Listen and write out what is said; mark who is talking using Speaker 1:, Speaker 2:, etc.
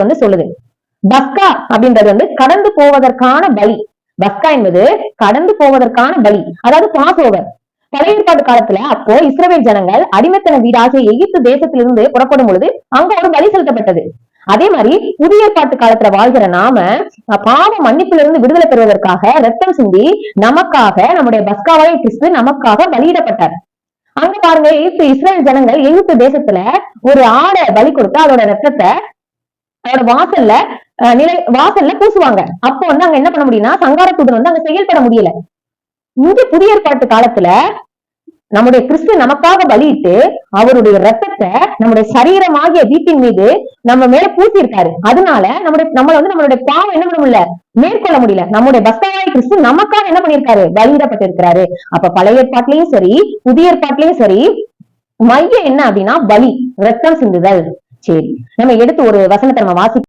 Speaker 1: வந்து சொல்லுது. பஸ்கா அப்படின்றது வந்து கடந்து போவதற்கான பலி பஸ்கா என்பது கடந்து போவதற்கான பலி அதாவது பாஸ் ஓவர் பழைய ஏற்பாட்டு காலத்துல அப்போ இஸ்ரேல் ஜனங்கள் அடிமைத்தன வீடாகிய எகிப்து தேசத்திலிருந்து புறப்படும் பொழுது அங்க ஒரு பலி செலுத்தப்பட்டது. அதே மாதிரி புதிய ஏற்பாட்டு காலத்துல வாழ்கிற நாம அஹ், பாவ மன்னிப்பிலிருந்து விடுதலை பெறுவதற்காக ரத்தம் சிந்தி நமக்காக நம்முடைய பஸ்காவாய் கிறிஸ்து நமக்காக பலியிடப்பட்டார். அங்க பாருங்க எகிப்து இஸ்ரேல் ஜனங்கள் எகிப்து தேசத்துல ஒரு ஆடை பலி கொடுத்து அதோட ரத்தத்தை அதோட வாசல்ல நிலை வாசல்ல பூசுவாங்க. அப்போ வந்து அங்க என்ன பண்ண முடியும்னா சங்கார தூதன் வந்து அங்க செயல்பட முடியல. இங்க புதிய ஏற்பாட்டு காலத்துல நம்முடைய கிறிஸ்து நமக்காக பலியிட்டு அவருடைய ரத்தத்தை நம்முடைய சரீரமாகிய வீட்டின் மீது நம்ம மேல பூசியிருக்காரு. அதனால நம்முடைய நம்மள வந்து நம்மளுடைய பாவம் என்ன பண்ண முடியல மேற்கொள்ள முடியல. நம்முடைய பஸ்தாவாய் கிறிஸ்து நமக்காக என்ன பண்ணிருக்காரு பலியிடப்பட்டிருக்கிறாரு. அப்ப பழைய ஏற்பாட்டிலையும் சரி புதிய ஏற்பாட்டிலையும் சரி மையம் என்ன அப்படின்னா பலி ரத்தம் சிந்துதல். சரி. நம்ம எடுத்து ஒரு வசனத்தை நம்ம வாசி